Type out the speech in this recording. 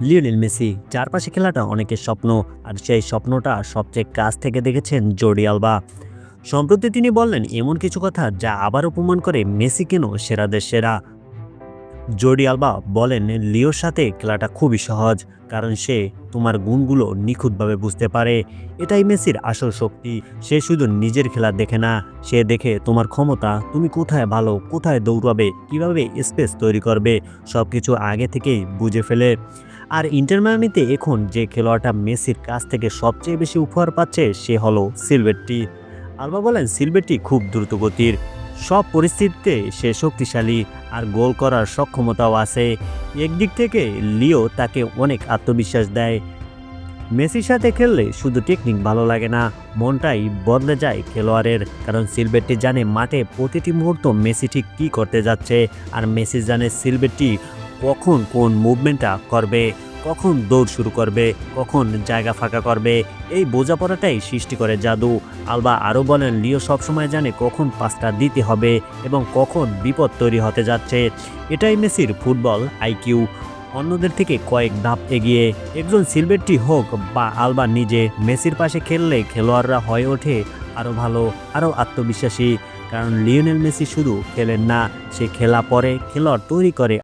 Lionel Messi চারপাশে খেলাটা অনেকের স্বপ্ন, আর সেই স্বপ্নটা সবচেয়ে কাছ থেকে দেখেছেন জোডি আলবা। সম্প্রতি তিনি বললেন, এমন কিছু কথা যা আবার অপমান করে মেসি কেন? সেরাদের সেরা। জোডি আলবা বলেন, লিওর সাথে খেলাটা খুবই সহজ, কারণ সে তোমার গুণগুলো নিখুঁতভাবে বুঝতে পারে। এটাই মেসির আসল শক্তি। সে শুধু নিজের খেলা দেখে না, সে দেখে তোমার ক্ষমতা, তুমি কোথায় ভালো, কোথায় দৌড়াবে, কীভাবে স্পেস তৈরি করবে সব কিছু আগে থেকেই বুঝে ফেলে। আর ইন্টার মায়ামিতে এখন যে খেলোয়াড়টা মেসির কাছ থেকে সবচেয়ে বেশি উপহার পাচ্ছে, সে হলো সিলভেট্টি। আলবা বলেন, সিলভেট্টি খুব দ্রুতগতির, সব পরিস্থিতিতে সে শক্তিশালী আর গোল করার সক্ষমতাও আছে। একদিক থেকে লিও তাকে অনেক আত্মবিশ্বাস দেয়। মেসির সাথে খেললে শুধু টেকনিক ভালো লাগে না, মনটাই বদলে যায় খেলোয়াড়ের। কারণ সিলবেটটি জানে মাঠে প্রতিটি মুহূর্ত মেসি ঠিক কী করতে যাচ্ছে, আর মেসি জানে সিলবেটটি কখন কোন মুভমেন্টটা করবে। কখন দৌড় শুরু করবে, কখন জায়গা ফাঁকা করবে, এই বোঝাপড়াটাই সৃষ্টি করে জাদু। আলবা আরও বলেন, লিও সবসময় জানে কখন পাসটা দিতে হবে এবং কখন বিপদ তৈরি হতে যাচ্ছে। এটাই মেসির ফুটবল আইকিউ। অন্যদের থেকে কয়েক ধাপ এগিয়ে, একজন সিলভেট্টি হোক বা আলবা নিজে, মেসির পাশে খেললে খেলোয়াড়রা হয়ে ওঠে আরও ভালো, আরও আত্মবিশ্বাসী। কারণ লিওনেল মেসি শুধু খেলেন না, সে খেলা পরে খেলোয়াড় তৈরি করে